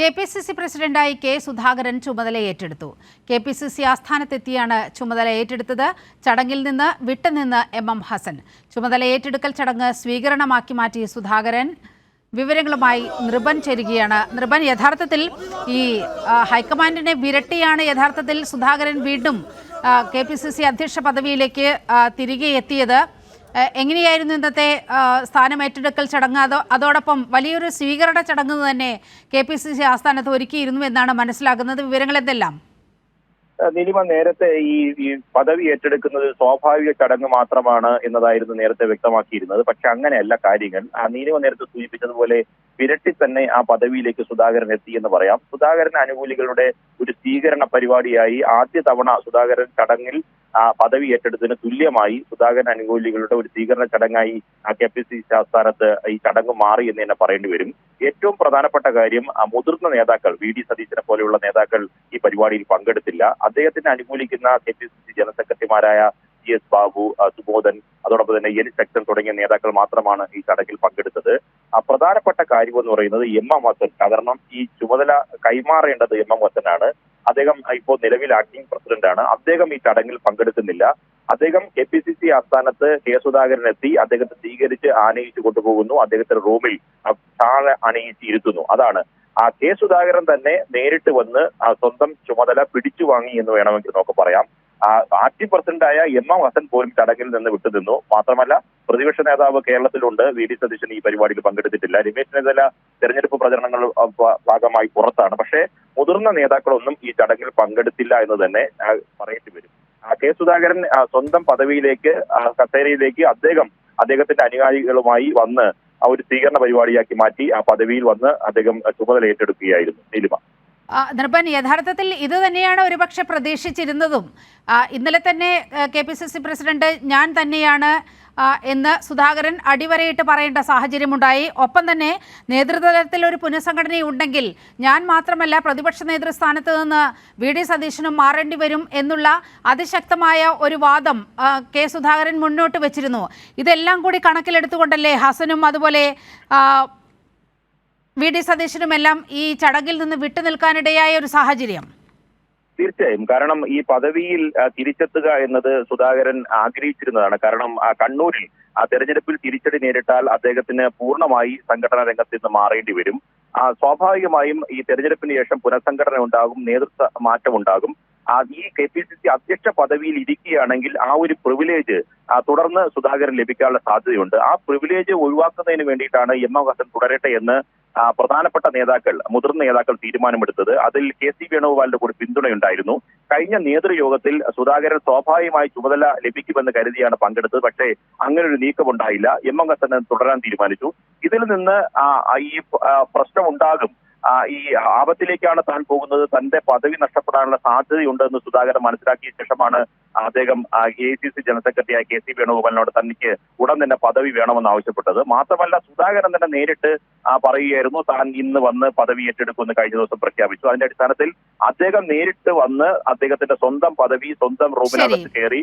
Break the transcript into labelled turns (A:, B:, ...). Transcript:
A: K P C C പ്രസിഡന്റായി K Sudhakaran ചുമതല ഏറ്റെടുത്തു. കെ പി സി സി ആസ്ഥാനത്തെത്തിയാണ് ചുമതല ഏറ്റെടുത്തത്. ചടങ്ങിൽ നിന്ന് വിട്ടുനിന്ന് എം എം ഹസൻ. ചുമതല ഏറ്റെടുക്കൽ ചടങ്ങ് സ്വീകരണമാക്കി മാറ്റി സുധാകരൻ വിവരങ്ങളുമായി നൃപൻ ചേരുകയാണ്. നൃപൻ യഥാർത്ഥത്തിൽ ഈ ഹൈക്കമാൻഡിനെ വിരട്ടിയാണ് യഥാർത്ഥത്തിൽ സുധാകരൻ വീണ്ടും കെ പി സി സി അധ്യക്ഷ പദവിയിലേക്ക് തിരികെ എത്തിയത്. എങ്ങനെയായിരുന്നു ഇന്നത്തെ സ്ഥാനം ഏറ്റെടുക്കൽ ചടങ്ങ്? അതോ അതോടൊപ്പം വലിയൊരു സ്വീകരണ ചടങ്ങ് തന്നെ കെ പി സി സി ആസ്ഥാനത്ത് ഒരുക്കിയിരുന്നു എന്നാണ് മനസ്സിലാകുന്നത്. വിവരങ്ങൾ എന്തെല്ലാം?
B: നിലിമ നേരത്തെ ഈ പദവി ഏറ്റെടുക്കുന്നത് സ്വാഭാവിക ചടങ്ങ് മാത്രമാണ് എന്നതായിരുന്നു നേരത്തെ വ്യക്തമാക്കിയിരുന്നത്. പക്ഷെ അങ്ങനെയല്ല കാര്യങ്ങൾ. നീലിമ നേരത്തെ സൂചിപ്പിച്ചതുപോലെ വിരട്ടി തന്നെ ആ പദവിയിലേക്ക് സുധാകരൻ എത്തി എന്ന് പറയാം. സുധാകരൻ അനുകൂലികളുടെ ഒരു സ്വീകരണ പരിപാടിയായി ആദ്യ തവണ സുധാകരൻ ചടങ്ങിൽ പദവി ഏറ്റെടുത്തതിന് തുല്യമായി സുധാകരൻ അനുകൂലികളുടെ ഒരു സ്വീകരണ ചടങ്ങായി ആ കെ പി സി ആസ്ഥാനത്ത് ഈ ചടങ്ങ് മാറി എന്ന് തന്നെ പറയേണ്ടി വരും. ഏറ്റവും പ്രധാനപ്പെട്ട കാര്യം മുതിർന്ന നേതാക്കൾ വി ഡി സതീശനെ പോലെയുള്ള നേതാക്കൾ ഈ പരിപാടിയിൽ പങ്കെടുത്തില്ല. അദ്ദേഹത്തിന് അനുകൂലിക്കുന്ന K P C C general സെക്രട്ടറിമാരായ ജി എസ് ബാബു സുബോധൻ അതോടൊപ്പം തന്നെ എൻ ശക്തൻ തുടങ്ങിയ നേതാക്കൾ മാത്രമാണ് ഈ ചടങ്ങിൽ പങ്കെടുത്തത്. പ്രധാനപ്പെട്ട കാര്യം എന്ന് പറയുന്നത് എം എം ഹസൻ കാരണം ഈ ചുമതല കൈമാറേണ്ടത് എം എം ഹസനാണ് അദ്ദേഹം ഇപ്പോൾ നിലവിൽ ആക്ടിംഗ് പ്രസിഡന്റാണ് അദ്ദേഹം ഈ ചടങ്ങിൽ പങ്കെടുക്കുന്നില്ല. അദ്ദേഹം കെ പി സി സി ആസ്ഥാനത്ത് കെ സുധാകരൻ എത്തി. അദ്ദേഹത്തെ സ്വീകരിച്ച് ആനയിച്ചു കൊണ്ടുപോകുന്നു. അദ്ദേഹത്തിന്റെ റൂമിൽ താഴെ അണയിച്ച് ഇരുത്തുന്നു. അതാണ്. ആ കെ സുധാകരൻ തന്നെ നേരിട്ട് വന്ന് സ്വന്തം ചുമതല പിടിച്ചു വാങ്ങി എന്ന് വേണമെങ്കിൽ നമുക്ക് പറയാം. ആക്ടിംഗ് പ്രസിഡന്റായ എം എം ഹസൻ പോലും ചടങ്ങിൽ നിന്ന് വിട്ടുനിന്നു. മാത്രമല്ല പ്രതിപക്ഷ നേതാവ് കേരളത്തിലുണ്ട്. വി ഡി സതീശൻ ഈ പരിപാടിയിൽ പങ്കെടുത്തിട്ടില്ല. രമേശ് ചെന്നിത്തല തെരഞ്ഞെടുപ്പ് പ്രചരണങ്ങൾ ഭാഗമായി പുറത്താണ്. പക്ഷേ മുതിർന്ന നേതാക്കളൊന്നും ഈ ചടങ്ങിൽ പങ്കെടുത്തില്ല എന്ന് തന്നെ പറയേണ്ടി വരും. കെ സുധാകരൻ സ്വന്തം പദവിയിലേക്ക് കത്തേരിയിലേക്ക് അദ്ദേഹം അദ്ദേഹത്തിന്റെ അനുയായികളുമായി വന്ന് ആ ഒരു സ്വീകരണ പരിപാടിയാക്കി മാറ്റി ആ പദവിയിൽ വന്ന് അദ്ദേഹം ചുമതല ഏറ്റെടുക്കുകയായിരുന്നു. നീലിമ.
A: നൃപൻ യഥാർത്ഥത്തിൽ ഇത് തന്നെയാണ് ഒരുപക്ഷെ പ്രതീക്ഷിച്ചിരുന്നതും. ഇന്നലെ തന്നെ K P C C president ഞാൻ തന്നെയാണ് എന്ന് സുധാകരൻ അടിവരയിട്ട് പറയേണ്ട സാഹചര്യമുണ്ടായി. ഒപ്പം തന്നെ നേതൃതലത്തിൽ ഒരു പുനഃസംഘടനയുണ്ടെങ്കിൽ ഞാൻ മാത്രമല്ല പ്രതിപക്ഷ നേതൃസ്ഥാനത്ത് നിന്ന് വി ഡി സതീശനും മാറേണ്ടി വരും എന്നുള്ള അതിശക്തമായ ഒരു വാദം കെ സുധാകരൻ മുന്നോട്ട് വെച്ചിരുന്നു. ഇതെല്ലാം കൂടി കണക്കിലെടുത്തുകൊണ്ടല്ലേ ഹസനും അതുപോലെ വി ഡി സതീശനുമെല്ലാം ഈ ചടങ്ങിൽ നിന്ന് വിട്ടുനിൽക്കാനിടയായ ഒരു സാഹചര്യം.
B: തീർച്ചയായും. കാരണം ഈ പദവിയിൽ തിരിച്ചെത്തുക എന്നത് സുധാകരൻ ആഗ്രഹിച്ചിരുന്നതാണ്. കാരണം കണ്ണൂരിൽ ആ തെരഞ്ഞെടുപ്പിൽ തിരിച്ചടി നേരിട്ടാൽ അദ്ദേഹത്തിന് പൂർണമായി സംഘടനാ രംഗത്ത് നിന്ന് മാറേണ്ടി വരും. സ്വാഭാവികമായും ഈ തെരഞ്ഞെടുപ്പിന് ശേഷം പുനഃസംഘടന ഉണ്ടാകും നേതൃത്വ മാറ്റം ഉണ്ടാകും. ഈ കെ പി സി സി അധ്യക്ഷ പദവിയിൽ ഇരിക്കുകയാണെങ്കിൽ ആ ഒരു പ്രിവിലേജ് തുടർന്ന് സുധാകരൻ ലഭിക്കാനുള്ള സാധ്യതയുണ്ട്. ആ പ്രിവിലേജ് ഒഴിവാക്കുന്നതിന് വേണ്ടിയിട്ടാണ് എം. എം. ഹസൻ തുടരട്ടെ എന്ന് പ്രധാനപ്പെട്ട നേതാക്കൾ മുതിർന്ന നേതാക്കൾ തീരുമാനമെടുത്തത് അതിൽ കെ സി വേണുഗോപാലിന്റെ കൂടി പിന്തുണയുണ്ടായിരുന്നു. കഴിഞ്ഞ നേതൃയോഗത്തിൽ സുധാകരൻ സ്വാഭാവികമായി ചുമതല ലഭിക്കുമെന്ന് കരുതിയാണ് പങ്കെടുത്തത്. പക്ഷേ അങ്ങനെ ഒരു നീക്കമുണ്ടായില്ല. എം എം ഹസൻ തുടരാൻ തീരുമാനിച്ചു. ഇതിൽ നിന്ന് ഈ പ്രശ്നമുണ്ടാകും. ഈ ആപത്തിലേക്കാണ് താൻ പോകുന്നത്. തന്റെ പദവി നഷ്ടപ്പെടാനുള്ള സാധ്യതയുണ്ടെന്ന് സുധാകരൻ മനസ്സിലാക്കിയ ശേഷമാണ് അദ്ദേഹം എ സി സി ജനറൽ സെക്രട്ടറിയായ കെ സി വേണുഗോപാലിനോട് തനിക്ക് ഉടൻ തന്നെ പദവി വേണമെന്ന് ആവശ്യപ്പെട്ടത് മാത്രമല്ല സുധാകരൻ തന്നെ നേരിട്ട് പറയുകയായിരുന്നു താൻ ഇന്ന് വന്ന് പദവി ഏറ്റെടുക്കുമെന്ന് കഴിഞ്ഞ ദിവസം പ്രഖ്യാപിച്ചു അതിന്റെ അടിസ്ഥാനത്തിൽ അദ്ദേഹം നേരിട്ട് വന്ന് അദ്ദേഹത്തിന്റെ സ്വന്തം പദവി സ്വന്തം റൂമിനകത്ത്. കയറി